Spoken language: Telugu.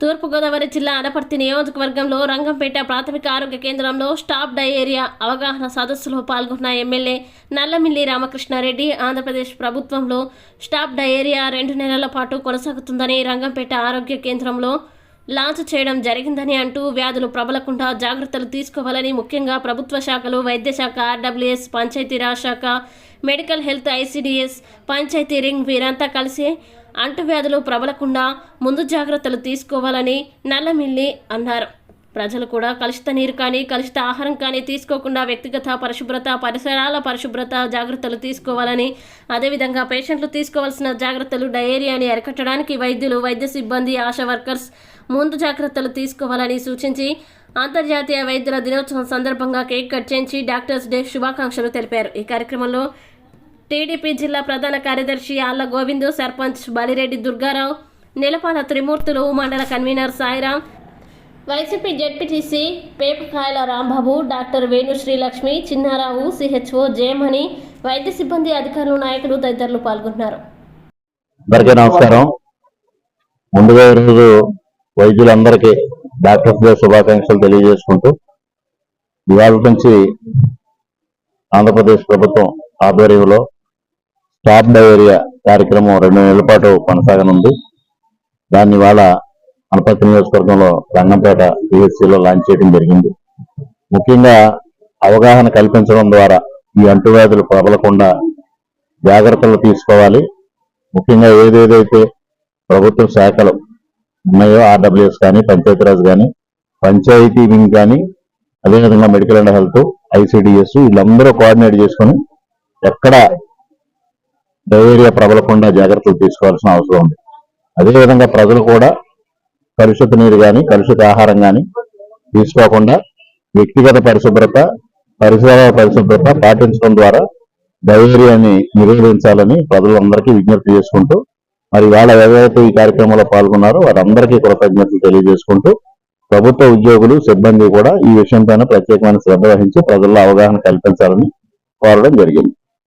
తూర్పుగోదావరి జిల్లా అనపర్తి నియోజకవర్గంలో రంగంపేట ప్రాథమిక ఆరోగ్య కేంద్రంలో స్టాప్ డయేరియా అవగాహన సదస్సులో పాల్గొన్న ఎమ్మెల్యే నల్లమిల్లి రామకృష్ణారెడ్డి ఆంధ్రప్రదేశ్ ప్రభుత్వంలో స్టాప్ డయేరియా రెండు నెలల పాటు కొనసాగుతుందని రంగంపేట ఆరోగ్య కేంద్రంలో లాంచ్ చేయడం జరిగిందని అంటూ వ్యాధులు ప్రబలకుండా జాగ్రత్తలు తీసుకోవాలని ముఖ్యంగా ప్రభుత్వ శాఖలు వైద్య శాఖ ఆర్డబ్ల్యూఎస్ పంచాయతీరాజ్ శాఖ medical health ICDS panchayat wing వీరంతా కలిసి అంటువ్యాధులు ప్రబలకుండా ముందు జాగ్రత్తలు తీసుకోవాలని నల్లమిల్లి అన్నారు. ప్రజలు కూడా కలుషిత నీరు కానీ కలుషిత ఆహారం కానీ తీసుకోకుండా వ్యక్తిగత పరిశుభ్రత పరిసరాల పరిశుభ్రత జాగ్రత్తలు తీసుకోవాలని అదేవిధంగా పేషెంట్లు తీసుకోవాల్సిన జాగ్రత్తలు డయేరియాని అరికట్టడానికి వైద్యులు వైద్య సిబ్బంది ఆశా వర్కర్స్ ముందు జాగ్రత్తలు తీసుకోవాలని సూచించి అంతర్జాతీయ వైద్యుల దినోత్సవం సందర్భంగా కేక్ కట్ చేయించి డాక్టర్స్ డే శుభాకాంక్షలు తెలిపారు. ఈ కార్యక్రమంలో టీడీపీ జిల్లా ప్రధాన కార్యదర్శి ఆళ్ళ గోవిందు సర్పంచ్ బలిరెడ్డి దుర్గారావు నిలపాల త్రిమూర్తులు మండల convener Sairam YCP ZPTC Pepakayala Rambabu doctor Venu Srilakshmi Chinnarao CHO Jayamani వైద్య సిబ్బంది అధికారులు నాయకులు తదితరులు పాల్గొన్నారు. అందరికీ నమస్కారం. ముందుగా ఈరోజు వైద్యులందరికీ డాక్టర్స్ డే శుభాకాంక్షలు తెలియజేసుకుంటూ ఇవాళ నుంచి ఆంధ్రప్రదేశ్ ప్రభుత్వం ఆధ్వర్యంలో స్టాప్ డయేరియా కార్యక్రమం రెండు నెలల పాటు కొనసాగనుంది. దాన్ని ఇవాళ అనపర్తి నియోజకవర్గంలో రంగంపేట పిహెచ్సిలో లాంచ్ చేయడం జరిగింది. ముఖ్యంగా అవగాహన కల్పించడం ద్వారా ఈ అంటువ్యాధులు ప్రబలకుండా జాగ్రత్తలు తీసుకోవాలి. ముఖ్యంగా ఏదేదైతే ప్రభుత్వ శాఖలు ఉన్నాయో ఆర్డబ్ల్యూఎస్ కానీ పంచాయతీరాజ్ కానీ పంచాయతీ వింగ్ కానీ అదేవిధంగా మెడికల్ అండ్ హెల్త్ ఐసిడిఎస్ వీళ్ళందరూ కోఆర్డినేట్ చేసుకొని ఎక్కడ డయేరియా ప్రబలకుండా జాగ్రత్తలు తీసుకోవాల్సిన అవసరం ఉంది. అదేవిధంగా ప్రజలు కూడా కలుషిత నీరు కానీ కలుషిత ఆహారం కానీ తీసుకోకుండా వ్యక్తిగత పరిశుభ్రత పరిసర పరిశుభ్రత పాటించడం ద్వారా డయేరియాని నిరోధించాలని ప్రజలందరికీ విజ్ఞప్తి చేసుకుంటూ మరి వాళ్ళ ఎవరైతే ఈ కార్యక్రమంలో పాల్గొన్నారో వారందరికీ కృతజ్ఞతలు తెలియజేసుకుంటూ ప్రభుత్వ ఉద్యోగులు సిబ్బంది కూడా ఈ విషయంపైన ప్రత్యేకమైన శ్రద్ధ వహించి ప్రజల్లో అవగాహన కల్పించాలని కోరడం జరిగింది.